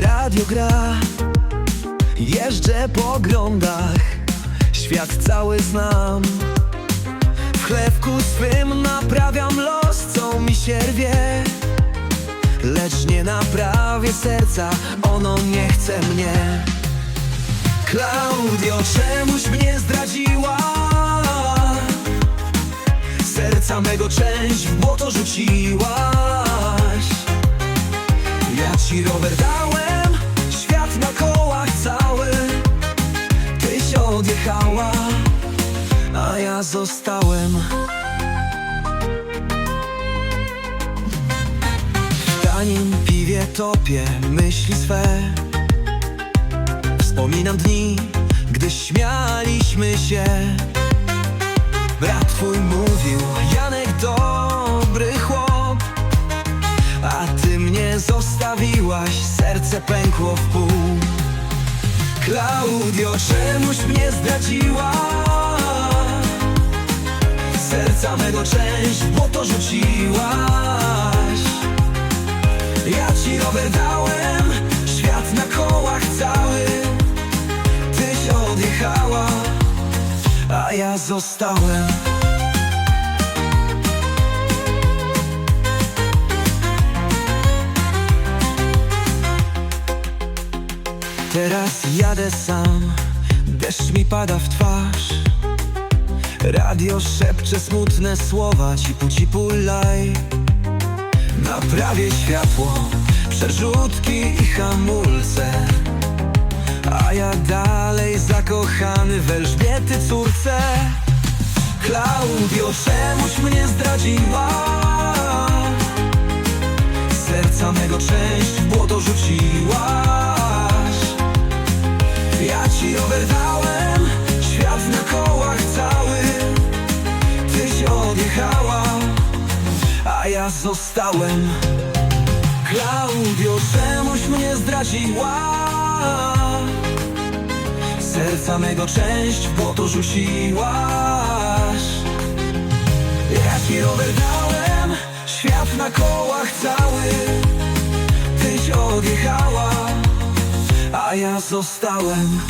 radio gra. Jeżdżę po grondach Świat cały znam. W chlewku swym naprawiam los, co mi się rwie. Lecz nie naprawię serca, ono nie chce mnie. Klaudio, czemuś mnie zdradziła? Serca mego część w błoto rzuciłaś Ja ci rower dałem, świat na kołach cały. Tyś odjechała, a ja zostałem. W tanim piwie topię myśli swe. Wspominam dni, gdy śmialiśmy się. Brat twój mówił, Janek dobry serce pękło w pół. Klaudio, czemuś mnie zdradziła? Serca mego część w błoto rzuciłaś. Ja ci rower dałem, świat na kołach cały. Tyś odjechała, a ja zostałem Teraz jadę sam, deszcz mi pada w twarz. Radio szepcze smutne słowa Cipu cipu laj Naprawię światło, przerzutki i hamulce. A ja dalej zakochany w Elżbiety córce. Klaudio, czemuś mnie zdradziła? Serca mego część w błoto rzuciłaś Ja ci rower dałem, świat na kołach cały. Tyś odjechała, a ja zostałem. Klaudio, czemuś mnie zdradziła? Serca mego część w błoto rzuciłaś. Ja ci rower dałem, świat na kołach cały. Tyś odjechała, a ja zostałem